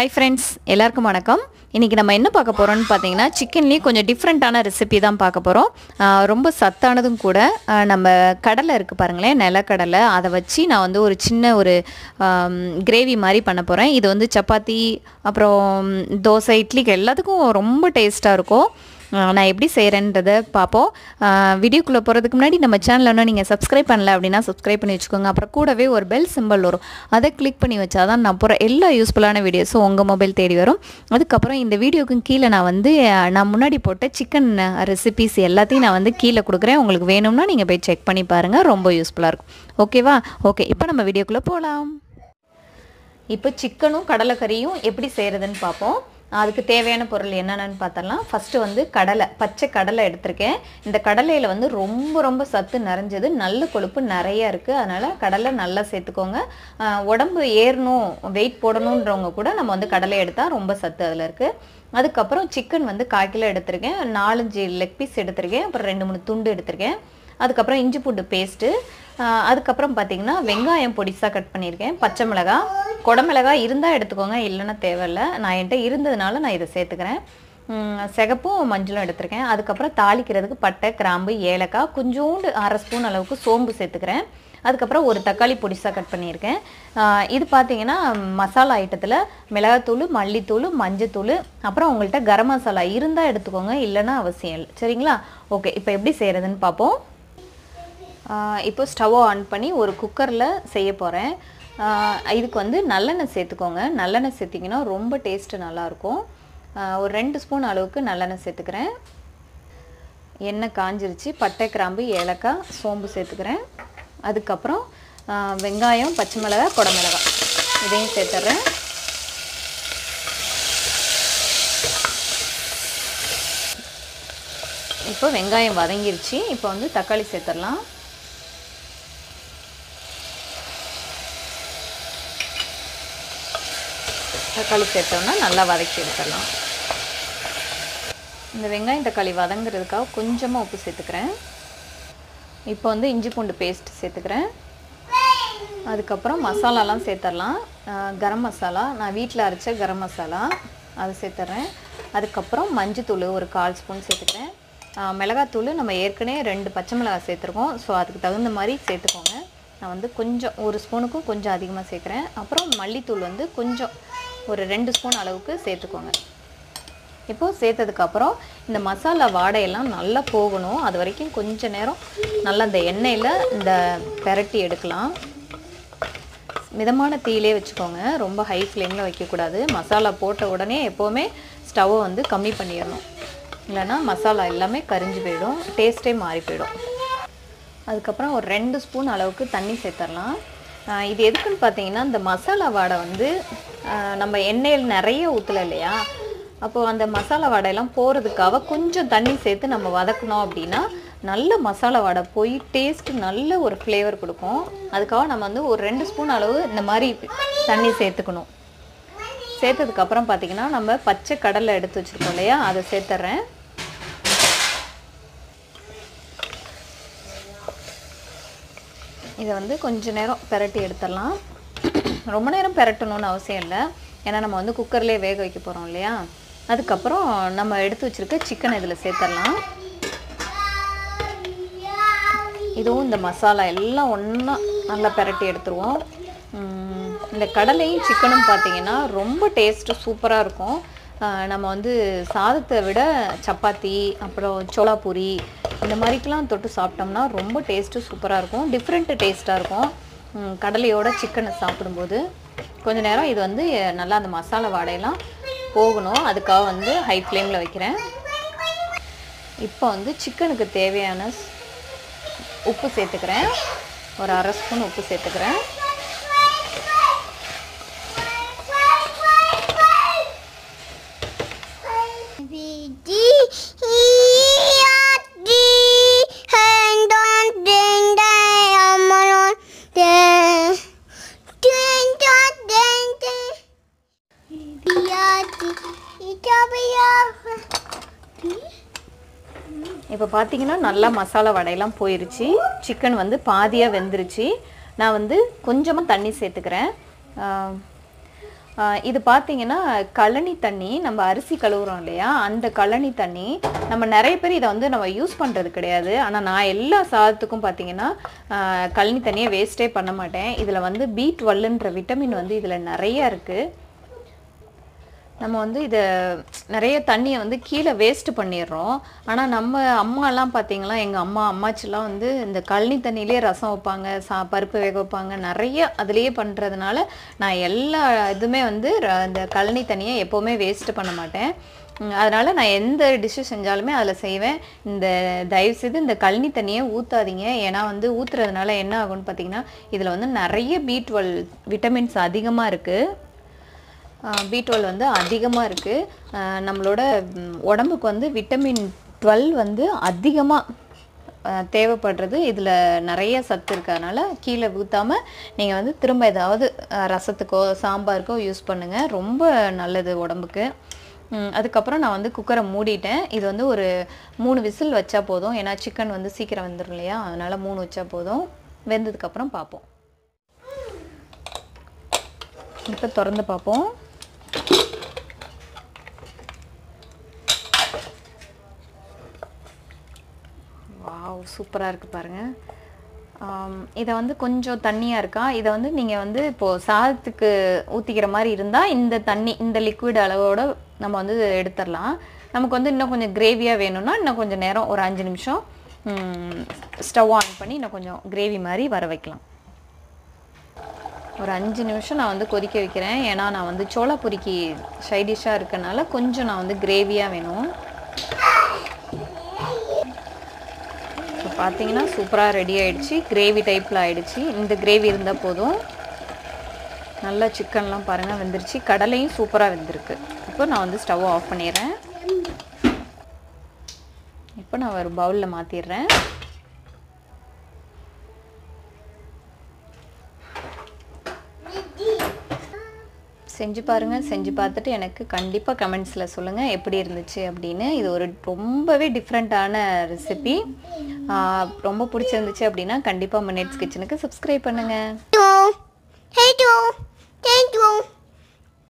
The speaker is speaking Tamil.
ஹாய் ஃப்ரெண்ட்ஸ் எல்லாருக்கும் வணக்கம். இன்றைக்கி நம்ம என்ன பார்க்க போகிறோம்னு பார்த்தீங்கன்னா சிக்கன்லேயும் கொஞ்சம் டிஃப்ரெண்ட்டான ரெசிபி தான் பார்க்க போகிறோம் ரொம்ப சத்தானதும் கூட நம்ம கடலை இருக்குது பாருங்களேன் நிலக்கடலை. அதை வச்சு நான் வந்து ஒரு சின்ன ஒரு கிரேவி மாதிரி பண்ண போகிறேன் இது வந்து சப்பாத்தி அப்புறம் தோசை இட்லிக்கு எல்லாத்துக்கும் ரொம்ப டேஸ்ட்டாக இருக்கும். நான் எப்படி செய்கிறேன்றதை பார்ப்போம். வீடியோக்குள்ளே போகிறதுக்கு முன்னாடி நம்ம சேனலில் இன்னும் நீங்கள் சப்ஸ்கிரைப் பண்ணல அப்படின்னா சப்ஸ்கிரைப் பண்ணி வச்சுக்கோங்க. அப்புறம் கூடவே ஒரு பெல் சிம்பிள் வரும். அதை கிளிக் பண்ணி வச்சா தான் நான் போகிற எல்லா யூஸ்ஃபுல்லான வீடியோஸும் உங்கள் மொபைல் தேடி வரும். அதுக்கப்புறம் இந்த வீடியோக்கும் கீழே நான் வந்து நான் முன்னாடி போட்ட சிக்கன் ரெசிபிஸ் எல்லாத்தையும் நான் வந்து கீழே கொடுக்குறேன். உங்களுக்கு வேணும்னா நீங்கள் போய் செக் பண்ணி பாருங்கள் ரொம்ப யூஸ்ஃபுல்லாக இருக்கும். ஓகேவா ஓகே இப்போ நம்ம வீடியோக்குள்ளே போகலாம் இப்போ சிக்கனும் கடலைக்கறியும் எப்படி செய்கிறதுன்னு பார்ப்போம். அதுக்கு தேவையான பொருள் என்னென்னு பார்த்தரலாம் ஃபஸ்ட்டு வந்து கடலை பச்சை கடலை எடுத்திருக்கேன். இந்த கடலையில் வந்து ரொம்ப ரொம்ப சத்து நிறைஞ்சது. நல்ல கொழுப்பு நிறைய இருக்குது அதனால் கடலை நல்லா சேர்த்துக்கோங்க. உடம்பு ஏறணும் வெயிட் போடணுன்றவங்க கூட நம்ம வந்து கடலை எடுத்தால் ரொம்ப சத்து அதில் இருக்குது அதுக்கப்புறம் சிக்கன் வந்து கால் கிலோ எடுத்திருக்கேன். நாலஞ்சு லெக் பீஸ் எடுத்திருக்கேன். அப்புறம் ரெண்டு மூணு துண்டு எடுத்திருக்கேன். அதுக்கப்புறம் இஞ்சி பூண்டு பேஸ்ட்டு அதுக்கப்புறம் பார்த்தீங்கன்னா வெங்காயம் பொடிசாக கட் பண்ணியிருக்கேன். பச்சை மிளகாய் குடமிளகா இருந்தால் எடுத்துக்கோங்க இல்லைன்னா தேவையில்ல. நான் என்கிட்ட இருந்ததுனால நான் இதை சேர்த்துக்கிறேன். சிகப்பும் மஞ்சளும் எடுத்திருக்கேன். அதுக்கப்புறம் தாளிக்கிறதுக்கு பட்டை கிராம்பு ஏலக்காய் கொஞ்சோண்டு அரை ஸ்பூன் அளவுக்கு சோம்பு சேர்த்துக்கிறேன். அதுக்கப்புறம் ஒரு தக்காளி பொடிசாக கட் பண்ணியிருக்கேன். இது பார்த்தீங்கன்னா மசாலா ஐட்டத்தில் மிளகாத்தூள் மல்லித்தூள் மஞ்சத்தூள் அப்புறம் உங்கள்கிட்ட கரம் மசாலா இருந்தால் எடுத்துக்கோங்க இல்லைன்னா அவசியம் இல்லை. சரிங்களா? ஓகே இப்போ எப்படி செய்கிறதுன்னு பார்ப்போம் இப்போ ஸ்டவ்வை ஆன் பண்ணி ஒரு குக்கரில் செய்ய போகிறேன் இதுக்கு வந்து நல்லெண்ணெய் சேர்த்துக்கோங்க. நல்லெண்ணெய் சேர்த்திங்கன்னா ரொம்ப டேஸ்ட்டு நல்லாயிருக்கும். ஒரு ரெண்டு ஸ்பூன் அளவுக்கு நல்லெண்ணெய் சேர்த்துக்கிறேன். எண்ணெய் காஞ்சிருச்சு. பட்டை கிராம்பு ஏலக்காய் சோம்பு சேர்த்துக்கிறேன். அதுக்கப்புறம் வெங்காயம் பச்சை மிளகாய் குடமிளகாய் இதையும் சேர்த்துட்றேன் இப்போ வெங்காயம் வதங்கிருச்சு. இப்போ வந்து தக்காளி சேர்த்துடலாம். தக்காளி சேர்த்தோன்னா நல்லா வதக்கி எடுத்துடலாம். இந்த வெங்காயம் தக்காளி வதங்குறதுக்காக கொஞ்சமாக உப்பு சேர்த்துக்கிறேன். இப்போ வந்து இஞ்சி பூண்டு பேஸ்ட் சேர்த்துக்கிறேன். அதுக்கப்புறம் மசாலாலாம் சேர்த்துடலாம். கரம் மசாலா. நான் வீட்டில் அரைச்ச கரம் மசாலா. அது சேர்த்துட்றேன் அதுக்கப்புறம் மஞ்சத்தூள் ஒரு கால் ஸ்பூன் சேர்த்துக்கிறேன். மிளகாத்தூள் நம்ம ஏற்கனவே ரெண்டு பச்சை மிளகாய் சேர்த்துருக்கோம். ஸோ அதுக்கு தகுந்த மாதிரி சேர்த்துக்கோங்க. நான் வந்து கொஞ்சம் ஒரு ஸ்பூனுக்கும் கொஞ்சம் அதிகமாக சேர்க்குறேன். அப்புறம் மல்லித்தூள் வந்து கொஞ்சம் ஒரு ரெண்டு ஸ்பூன் அளவுக்கு சேர்த்துக்கோங்க. இப்போது சேர்த்ததுக்கப்புறம் இந்த மசாலா வாடையெல்லாம் நல்லா போகணும். அது வரைக்கும் கொஞ்ச நேரம் நல்லா இந்த எண்ணெயில் இந்த பெரட்டி எடுக்கலாம். மிதமான தீயிலே வச்சுக்கோங்க. ரொம்ப ஹை ஃப்ளேமில் வைக்கக்கூடாது. மசாலா போட்ட உடனே எப்போவுமே ஸ்டவ்வை வந்து கம்மி பண்ணிடணும். இல்லைன்னா மசாலா எல்லாமே கரிஞ்சு போயிடும். டேஸ்ட்டே மாறி போயிடும். அதுக்கப்புறம் ஒரு ரெண்டு ஸ்பூன் அளவுக்கு தண்ணி சேர்த்துடலாம். இது எதுக்குன்னு பார்த்தீங்கன்னா இந்த மசாலா வாடை வந்து நம்ம எண்ணெயில் நிறைய ஊற்றலை இல்லையா? அப்போது அந்த மசாலா வாடையெல்லாம் போகிறதுக்காக கொஞ்சம் தண்ணி சேர்த்து நம்ம வதக்கணும் அப்படின்னா நல்ல மசாலா வாடை போய் டேஸ்ட்டு நல்ல ஒரு ஃப்ளேவர் கொடுக்கும். அதுக்காக நம்ம வந்து ஒரு ரெண்டு ஸ்பூன் அளவு இந்த மாதிரி தண்ணி சேர்த்துக்கணும். சேர்த்ததுக்கப்புறம் பார்த்தீங்கன்னா நம்ம பச்சை கடலை எடுத்து வச்சுருக்கோம் இல்லையா? அதை சேர்த்துட்றேன் இதை வந்து கொஞ்ச நேரம் பெரட்டி எடுத்துடலாம். ரொம்ப நேரம் பெரட்டணும்னு அவசியம் இல்லை. ஏன்னா நம்ம வந்து குக்கர்லேயே வேக வைக்க போகிறோம் இல்லையா? அதுக்கப்புறம் நம்ம எடுத்து வச்சுருக்க சிக்கன் இதில் சேர்த்துடலாம். இதுவும் இந்த மசாலா எல்லாம் ஒன்றா நல்லா பெரட்டி எடுத்துருவோம். இந்த கடலையும் சிக்கனும் பார்த்தீங்கன்னா ரொம்ப டேஸ்ட்டு சூப்பராக இருக்கும். நம்ம வந்து சாதத்தை விட சப்பாத்தி அப்புறம் சோளாபூரி இந்த மாதிரிக்கெலாம் தொட்டு சாப்பிட்டோம்னா ரொம்ப டேஸ்ட்டு சூப்பராக இருக்கும். டிஃப்ரெண்ட்டு டேஸ்ட்டாக இருக்கும். கடலையோட சிக்கனை சாப்பிடும்போது. கொஞ்சம் நேரம் இது வந்து நல்லா அந்த மசாலா வாடையெல்லாம் போகணும். அதுக்காக வந்து ஹை ஃப்ளேமில் வைக்கிறேன். இப்போ வந்து சிக்கனுக்கு தேவையான உப்பு சேர்த்துக்கிறேன். ஒரு அரை ஸ்பூன் உப்பு சேர்த்துக்கிறேன். பார்த்தீங்கன்னா நல்லா மசாலா வடையெல்லாம் போயிருச்சு. சிக்கன் வந்து பாதியாக வெந்துருச்சு. நான் வந்து கொஞ்சமாக தண்ணி சேர்த்துக்கிறேன். இது பார்த்தீங்கன்னா கழனி தண்ணி நம்ம அரிசி கழுவுறோம் இல்லையா? அந்த கழனி தண்ணி நம்ம நிறைய பேர் இதை வந்து நம்ம யூஸ் பண்ணுறது கிடையாது. ஆனால் நான் எல்லா சாதத்துக்கும் பார்த்தீங்கன்னா கழனி தண்ணியை வேஸ்ட்டே பண்ண மாட்டேன். இதில் வந்து பி டுவெல்லுன்ற விட்டமின் வந்து இதில் நிறையா இருக்குது நம்ம வந்து இதை நிறைய தண்ணியை வந்து கீழே வேஸ்ட் பண்ணிடுறோம். ஆனால் நம்ம அம்மாலாம் பார்த்தீங்களா எங்கள் அம்மா அம்மாச்சிலாம் வந்து இந்த கழனி தண்ணியிலே ரசம் வைப்பாங்க சா பருப்பு வேக வைப்பாங்க. நிறைய அதுலேயே பண்ணுறதுனால நான் எல்லா இதுவுமே வந்து இந்த கழனி தண்ணியை எப்போவுமே வேஸ்ட் பண்ண மாட்டேன். அதனால் நான் எந்த டிஷ்ஷு செஞ்சாலுமே அதில் செய்வேன். இந்த தயவுசெய்து இந்த கழனி தண்ணியை ஊற்றாதீங்க ஏன்னா வந்து ஊற்றுறதுனால என்ன ஆகும்னு பார்த்தீங்கன்னா இதில் வந்து நிறைய பி டுவெல் விட்டமின்ஸ் அதிகமாக இருக்குது பி டுவெல் வந்து அதிகமாக இருக்குது நம்மளோட உடம்புக்கு வந்து விட்டமின் டுவெல் வந்து அதிகமாக தேவைப்படுறது. இதில் நிறைய சத்து இருக்கிறதுனால கீழே ஊற்றாமல் நீங்கள் வந்து திரும்ப ஏதாவது ரசத்துக்கோ சாம்பாருக்கோ யூஸ் பண்ணுங்கள் ரொம்ப நல்லது உடம்புக்கு. அதுக்கப்புறம் நான் வந்து குக்கரை மூடிட்டேன். இது வந்து ஒரு மூணு விசில் வச்சா போதும். ஏன்னா சிக்கன் வந்து சீக்கிரம் வெந்துடும் இல்லையா? அதனால் மூணு வச்சா போதும். வெந்ததுக்கப்புறம் பார்ப்போம். இப்போ திறந்து பார்ப்போம். சூப்பராக இருக்குது பாருங்கள் இதை வந்து கொஞ்சம் தண்ணியாக இருக்கா? இதை வந்து நீங்கள் வந்து இப்போது சாதத்துக்கு ஊற்றிக்கிற மாதிரி இருந்தால் இந்த தண்ணி இந்த லிக்விட் அளவோட நம்ம வந்து எடுத்துடலாம். நமக்கு வந்து இன்னும் கொஞ்சம் கிரேவியாக வேணும்னா இன்னும் கொஞ்சம் நேரம் ஒரு அஞ்சு நிமிஷம் ஸ்டவ் ஆன் பண்ணி இன்னும் கொஞ்சம் கிரேவி மாதிரி வர வைக்கலாம். ஒரு அஞ்சு நிமிஷம் நான் வந்து கொதிக்க வைக்கிறேன். ஏன்னா நான் வந்து சோளாபுரிக்கு சைடிஷாக இருக்கனால கொஞ்சம் நான் வந்து கிரேவியாக வேணும். பார்த்தீங்கன்னா சூப்பராக ரெடி ஆகிடுச்சு கிரேவி டைப்பில் ஆகிடுச்சு இந்த கிரேவி இருந்தால் போதும். நல்லா சிக்கன்லாம் பாருங்கள் வெந்துருச்சு. கடலையும் சூப்பராக வெந்திருக்கு. இப்போ நான் வந்து ஸ்டவ் ஆஃப் பண்ணிடுறேன். இப்போ நான் ஒரு பவுலில் மாற்றிடுறேன் செஞ்சு பாருங்கள் செஞ்சு பார்த்துட்டு எனக்கு கண்டிப்பாக கமெண்ட்ஸில் சொல்லுங்கள் எப்படி இருந்துச்சு அப்படின்னு. இது ஒரு ரொம்பவே டிஃப்ரெண்ட்டான ரெசிபி ரொம்ப பிடிச்சிருந்துச்சு அப்படின்னா கண்டிப்பாக மினிட்ஸ் கிச்சனுக்கு சப்ஸ்கிரைப் பண்ணுங்கள்